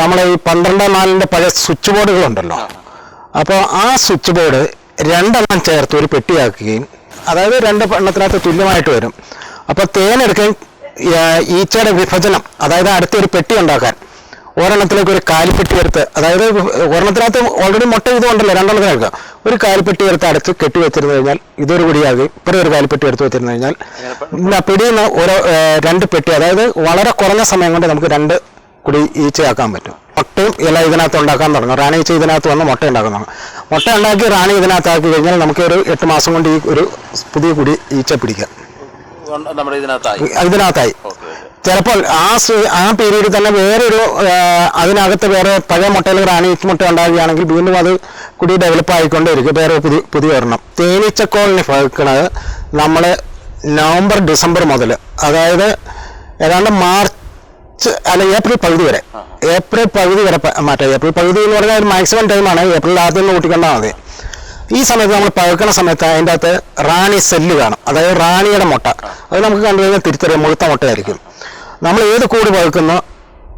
നമ്മളെ ഈ പന്ത്രണ്ട് നാലിന്റെ പഴയ സ്വിച്ച് ബോർഡുകളുണ്ടല്ലോ. അപ്പോൾ ആ സ്വിച്ച് ബോർഡ് രണ്ടെണ്ണം ചേർത്ത് ഒരു പെട്ടിയാക്കുകയും അതായത് രണ്ട് എണ്ണത്തിനകത്ത് തുല്യമായിട്ട് വരും. അപ്പോൾ തേനെടുക്കാൻ ഈച്ചയുടെ വിഭജനം അതായത് അടുത്തൊരു പെട്ടി ഉണ്ടാക്കാൻ ഒരെണ്ണത്തിലേക്ക് ഒരു കാലിപ്പെട്ടി എടുത്ത് അതായത് ഒരെണ്ണത്തിനകത്ത് ഓൾറെഡി മുട്ട ഇതുണ്ടല്ലോ രണ്ടെണ്ണത്തിനകത്ത്. ഒരു കാലിപ്പെട്ടി എടുത്ത് അടുത്ത് കെട്ടി വെച്ചിരുന്നു കഴിഞ്ഞാൽ ഇതൊരു പിടിയാകും ഇപ്പുറം ഒരു കാലിപ്പെട്ടി എടുത്ത് വെച്ചിരുന്നു കഴിഞ്ഞാൽ പിടിയുന്ന പിടിയിൽ നിന്ന് ഓരോ രണ്ട് പെട്ടി അതായത് വളരെ കുറഞ്ഞ സമയം കൊണ്ട് നമുക്ക് രണ്ട് കുടി ഈച്ചയാക്കാൻ പറ്റും. മുട്ടയും ഇല ഇതിനകത്ത് ഉണ്ടാക്കാൻ തുടങ്ങും. റാണി ഈച്ച ഇതിനകത്ത് വന്ന് മുട്ട ഉണ്ടാക്കാൻ തുടങ്ങും. മുട്ട ഉണ്ടാക്കി റാണി ഇതിനകത്ത് ആക്കി കഴിഞ്ഞാൽ നമുക്ക് ഒരു എട്ട് മാസം കൊണ്ട് ഈ ഒരു പുതിയ കുടി ഈച്ച പിടിക്കാം. ഇതിനകത്തായി. ചിലപ്പോൾ ആ ആ പീരീഡിൽ തന്നെ വേറൊരു അതിനകത്ത് വേറെ പഴയ മുട്ടയിൽ റാണി മുട്ട ഉണ്ടാവുകയാണെങ്കിൽ വീണ്ടും അത് കുടി ഡെവലപ്പ് ആയിക്കൊണ്ടേയിരിക്കും. വേറെ പുതിയ പുതിയ ഒരെണ്ണം. തേനീച്ച കോളനി പഴുക്കണത് നമ്മൾ നവംബർ ഡിസംബർ മുതൽ അതായത് ഏതാണ്ട് മാർച്ച് അല്ല ഏപ്രിൽ പകുതി വരെ. ഏപ്രിൽ പകുതി വരെ മാറ്റാം. ഏപ്രിൽ പകുതി എന്ന് പറഞ്ഞാൽ ഒരു മാക്സിമം ടൈമാണ് ഏപ്രിൽ ആദ്യം ഒന്ന് കൂട്ടിക്കൊണ്ടാൽ മതി. ഈ സമയത്ത് നമ്മൾ പഴുക്കണ സമയത്ത് അതിന്റെ അകത്ത് റാണി സെല്ല് കാണും. അതായത് റാണിയുടെ മുട്ട. അത് നമുക്ക് കണ്ടു കഴിഞ്ഞാൽ തിരിച്ചറിയാം. മുഴുത്ത മുട്ടയായിരിക്കും. നമ്മൾ ഏത് കൂട് പഴുക്കുന്നോ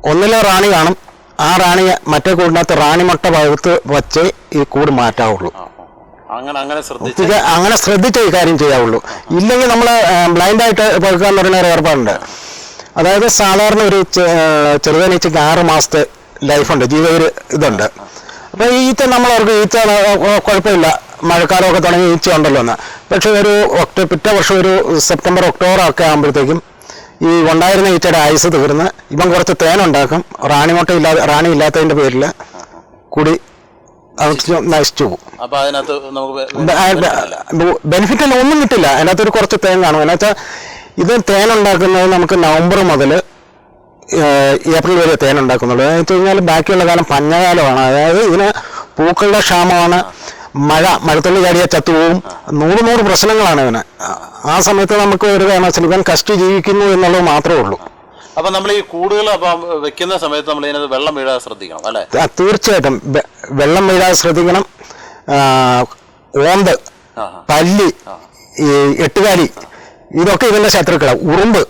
ഒന്നിലെ റാണി കാണും. ആ റാണി മറ്റേ കൂടിനകത്ത് റാണി മുട്ട പഴുത്ത് വച്ച് ഈ കൂട് മാറ്റാവുള്ളൂ. അങ്ങനെ അങ്ങനെ ശ്രദ്ധിച്ച്. ഈ കാര്യം ചെയ്യാവുള്ളൂ. ഇല്ലെങ്കിൽ നമ്മൾ ബ്ലൈൻഡായിട്ട് പഴുക്കുക എന്ന് പറയുന്ന ഒരു ഏർപ്പാടുണ്ട്. അതായത് സാധാരണ ഒരു ചെറുതായിട്ട് ചെറുതനീച്ചയ്ക്ക് ആറ് മാസത്തെ ലൈഫുണ്ട് ജീവ ഒരു ഇതുണ്ട്. അപ്പോൾ ഈച്ച നമ്മൾ അവർക്ക് ഈച്ച കുഴപ്പമില്ല. മഴക്കാലമൊക്കെ തുടങ്ങി ഈച്ച ഉണ്ടല്ലോ എന്ന്. പക്ഷേ ഒരു ഒക്ടോബർ പിറ്റേ വർഷം ഒരു സെപ്റ്റംബർ ഒക്ടോബർ ഒക്കെ ആകുമ്പോഴത്തേക്കും ഈ ഉണ്ടായിരുന്ന ഈച്ചയുടെ ആയുസ് തീർന്ന് ഇവൻ കുറച്ച് തേനുണ്ടാക്കും റാണിമുട്ട ഇല്ലാതെ റാണി ഇല്ലാത്തതിന്റെ പേരിൽ കൂടി നശിച്ചു പോകും ബെനിഫിറ്റ് അല്ല ഒന്നും കിട്ടില്ല. അതിനകത്ത് ഒരു കുറച്ച് തേൻ കാണും. എന്നുവെച്ചാൽ ഇത് തേൻ ഉണ്ടാക്കുന്നത് നമുക്ക് നവംബർ മുതൽ ഏപ്രിൽ വരെ തേൻ ഉണ്ടാക്കുന്നുള്ളൂ എന്ന് വെച്ച് കഴിഞ്ഞാൽ ബാക്കിയുള്ള കാലം പഞ്ഞകാലമാണ്. അതായത് ഇതിന് പൂക്കളുടെ ക്ഷാമമാണ്. മഴ മഴത്തുള്ളി ചാടിയാൽ ചത്തുപോകും നൂറ് നൂറ് പ്രശ്നങ്ങളാണ് ഇതിന്. ആ സമയത്ത് നമുക്ക് ഒരു കാരണവശാലും ഇവൻ കഷ്ടി ജീവിക്കുന്നു എന്നുള്ളത് മാത്രമേ ഉള്ളൂ. അപ്പൊ നമ്മൾ ഈ കൂടുതൽ വെക്കുന്ന സമയത്ത് നമ്മൾ ഇതിനകത്ത് വെള്ളം വീഴാതെ ശ്രദ്ധിക്കണം അല്ലെ? തീർച്ചയായിട്ടും. വെള്ളം വീഴാതെ ശ്രദ്ധിക്കണം. ഓന്ത് പല്ലി ഈ എട്ടുകാലി ഇതൊക്കെ ഇതിന്റെ ശത്രുക്കളാണ് ഉറുമ്പ്.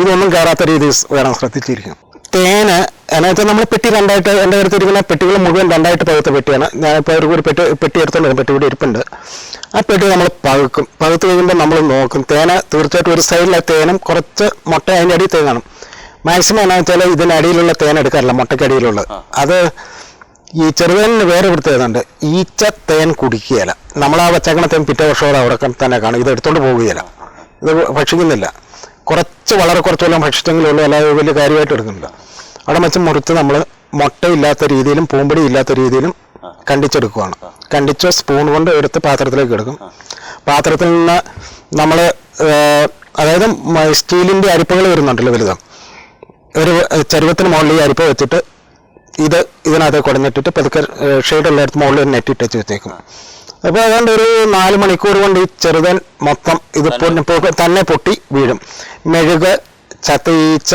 ഇതൊന്നും കയറാത്ത രീതിയിൽ വേണം ശ്രദ്ധിച്ചിരിക്കും തേന് അതിനകത്ത് നമ്മൾ പെട്ടി രണ്ടായിട്ട് എന്റെ അടുത്തിരിക്കുന്ന പെട്ടികൾ മുഴുവൻ രണ്ടായിട്ട് പകുത്ത പെട്ടിയാണ്. ഞാൻ ഇപ്പോൾ ഒരു കൂടി പെട്ടി പെട്ടി എടുത്തോണ്ട് പെട്ടി കൂടി ഇരിപ്പുണ്ട്. ആ പെട്ടി നമ്മൾ പകുക്കും. പകുത്ത് കഴിയുമ്പോൾ നമ്മൾ നോക്കും. തേന തീർച്ചയായിട്ടും ഒരു സൈഡിലെ തേനും കുറച്ച് മുട്ട അതിന്റെ അടിയിൽ തേൻ കാണും. മാക്സിമം എന്നാ വെച്ചാൽ ഇതിനടിയിലുള്ള തേൻ എടുക്കാറില്ല മുട്ടക്കടിയിലുള്ളത് അത് ഈ ചെറുതേനിന് വേറെ പ്രത്യേകതയുണ്ട് ഈച്ച തേൻ കുടിക്കുകയില്ല. നമ്മൾ ആ വച്ചേക്കണ തേൻ പിറ്റേ വർഷം അവിടെ തന്നെ കാണും. ഇത് എടുത്തുകൊണ്ട് പോവുകയില്ല. ഇത് ഭക്ഷിക്കുന്നില്ല. കുറച്ച് വളരെ കുറച്ച് വല്ലതും ഭക്ഷിച്ചെങ്കിലും ഉള്ളൂ. അല്ലാതെ വലിയ കാര്യമായിട്ട് എടുക്കുന്നില്ല അവിടെ വെച്ച് മുറിച്ച് നമ്മൾ മുട്ടയില്ലാത്ത രീതിയിലും പൂമ്പടി ഇല്ലാത്ത രീതിയിലും കണ്ടിച്ചെടുക്കുവാണ്. കണ്ടിച്ച് സ്പൂൺ കൊണ്ട് എടുത്ത് പാത്രത്തിലേക്ക് എടുക്കും. പാത്രത്തിൽ നിന്ന് നമ്മൾ അതായത് സ്റ്റീലിന്റെ അരിപ്പകൾ വരുന്നുണ്ടല്ലോ വലുത്. ഒരു ചരുവത്തിന് മുകളിൽ ഈ അരിപ്പ വെച്ചിട്ട് ഇത് ഇതിനകത്ത് കുടഞ്ഞിട്ടിട്ട് പതുക്കെ ഷെയ്ഡ് എല്ലായിടത്തും മുകളിൽ നെറ്റിട്ട് വെച്ച് വെച്ചേക്കും. അപ്പോൾ ഏതാണ്ട് ഒരു നാല് മണിക്കൂർ കൊണ്ട് ഈ ചെറുതൻ മൊത്തം ഇത് തന്നെ. പൊട്ടി വീഴും. മെഴുക് ചത്തീച്ച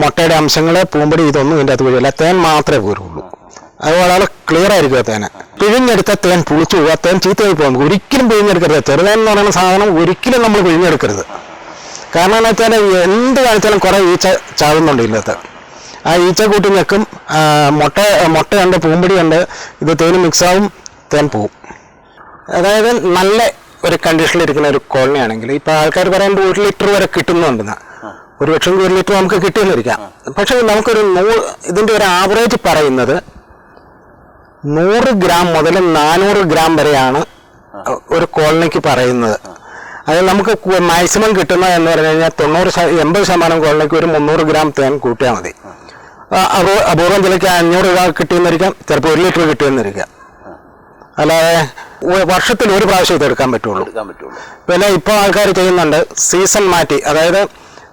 മുട്ടയുടെ അംശങ്ങൾ പൂമ്പടി ഇതൊന്നും ഇതിന്റെ അകത്ത് വീഴില്ല തേൻ മാത്രമേ പോരുള്ളൂ അത് വളരെ ക്ലിയർ ആയിരിക്കും ആ തേന്. പിഴിഞ്ഞെടുത്ത തേൻ പുളിച്ചു പോകുക തേൻ ചീത്തയായി പോകും. ഒരിക്കലും പിഴിഞ്ഞെടുക്കരുത്. ചെറുതേൻ എന്ന് പറയുന്ന സാധനം ഒരിക്കലും നമ്മൾ പിഴിഞ്ഞെടുക്കരുത്. കാരണം എന്ന് വെച്ചാൽ എന്ത് കാണിച്ചാലും കുറേ ഈച്ച ചാവുന്നുണ്ട് ഇതിനകത്ത്. ആ ഈച്ച കൂട്ടി നിൽക്കും മുട്ട മുട്ടയുണ്ട് പൂമ്പടിയുണ്ട്. ഇത് തേന് മിക്സാവും തേൻ പോവും. അതായത് നല്ല ഒരു കണ്ടീഷനിൽ ഇരിക്കുന്ന ഒരു കോളനി ആണെങ്കിൽ ഇപ്പൊ ആൾക്കാർ പറയുമ്പോൾ ഒരു ലിറ്റർ വരെ കിട്ടുന്നുണ്ടെന്ന്. ഒരു പക്ഷേ ഒരു ലിറ്റർ നമുക്ക് കിട്ടിയെന്നിരിക്കാം പക്ഷെ നമുക്കൊരു നൂറ് ഇതിന്റെ ഒരു ആവറേജ് പറയുന്നത് നൂറ് ഗ്രാം മുതൽ നാനൂറ് ഗ്രാം വരെയാണ് ഒരു കോളനിക്ക് പറയുന്നത്. അത് നമുക്ക് മാക്സിമം കിട്ടുന്ന എന്ന് പറഞ്ഞു കഴിഞ്ഞാൽ തൊണ്ണൂറ് എൺപത് ശതമാനം കോളനിക്ക് ഒരു മുന്നൂറ് ഗ്രാം തേൻ കൂട്ടിയാൽ മതി. അപൂർവം ചിലക്ക് അഞ്ഞൂറ് രൂപ കിട്ടിയെന്നിരിക്കാം ചിലപ്പോൾ ഒരു ലിറ്റർ കിട്ടിയെന്നിരിക്കാം അല്ലാതെ വർഷത്തിൽ ഒരു പ്രാവശ്യം ഇത് എടുക്കാൻ പറ്റുള്ളൂ. എടുക്കാൻ പറ്റുള്ളൂ. പിന്നെ ഇപ്പോൾ ആൾക്കാർ ചെയ്യുന്നുണ്ട് സീസൺ മാറ്റി. അതായത്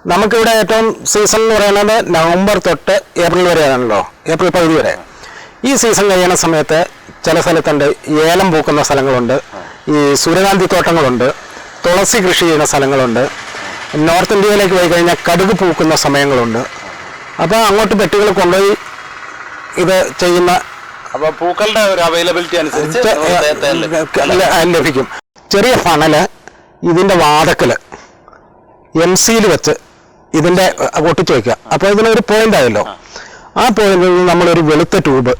നമുക്കിവിടെ ഏറ്റവും സീസൺ എന്ന് പറയുന്നത് നവംബർ തൊട്ട് ഏപ്രിൽ വരെയാണല്ലോ. ഏപ്രിൽ പകുതി വരെ. ഈ സീസൺ കഴിയുന്ന സമയത്ത് ചില സ്ഥലത്തുണ്ട് ഏലം പൂക്കുന്ന സ്ഥലങ്ങളുണ്ട്. ഈ സൂര്യകാന്തി തോട്ടങ്ങളുണ്ട്. തുളസി കൃഷി ചെയ്യുന്ന സ്ഥലങ്ങളുണ്ട്. നോർത്ത് ഇന്ത്യയിലേക്ക് പോയി കഴിഞ്ഞാൽ കടുക് പൂക്കുന്ന സമയങ്ങളുണ്ട്. അപ്പോൾ അങ്ങോട്ട് പെട്ടികൾ കൊണ്ടുപോയി ഇത് ചെയ്യുന്ന അപ്പൊ പൂക്കളുടെ ഒരു അവൈലബിലിറ്റി അനുസരിച്ച് ലഭിക്കും. ചെറിയ ഫണൽ ഇതിന്റെ വാതക്കൽ എം സിയിൽ വെച്ച് ഇതിന്റെ ഒട്ടിച്ചു വെക്കുക. അപ്പൊ ഇതിനൊരു പോയിന്റ് ആയല്ലോ. ആ. പോയിന്റിൽ നിന്ന് നമ്മളൊരു വെളുത്ത ട്യൂബ്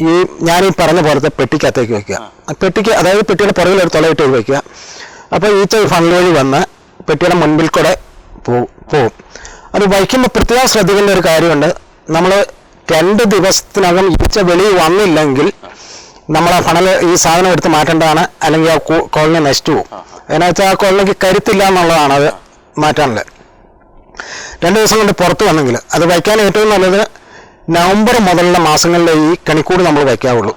ഈ ഞാൻ ഈ പറഞ്ഞ പോലത്തെ പെട്ടിക്കകത്തേക്ക് വെക്കുക. പെട്ടിക്ക് അതായത് പെട്ടിയുടെ പുറകിൽ ഒരു തുളയിട്ട് വെക്കുക അപ്പോൾ ഈച്ച ഫണ്ട് വഴി വന്ന് പെട്ടിയുടെ മുൻപിൽ കൂടെ പോകും പോവും. അത് വഹിക്കുമ്പോൾ പ്രത്യേകം ശ്രദ്ധിക്കേണ്ട ഒരു കാര്യമുണ്ട്. നമ്മൾ രണ്ട് ദിവസത്തിനകം ഈച്ച വെളിയിൽ വന്നില്ലെങ്കിൽ നമ്മൾ ആ ഫണൽ ഈ സാധനം എടുത്ത് മാറ്റേണ്ടതാണ്. അല്ലെങ്കിൽ ആ കോളനി നശിച്ചു പോകും. അതിനകത്ത് വെച്ചാൽ ആ കോളനിക്ക് കരുത്തില്ല എന്നുള്ളതാണ് അത് മാറ്റാനുള്ളത്. രണ്ട് ദിവസം കൊണ്ട് പുറത്ത് വന്നെങ്കിൽ അത് വയ്ക്കാൻ ഏറ്റവും നല്ലത് നവംബർ മുതലുള്ള മാസങ്ങളിലെ ഈ കണിക്കൂട് നമ്മൾ വയ്ക്കാവുള്ളൂ.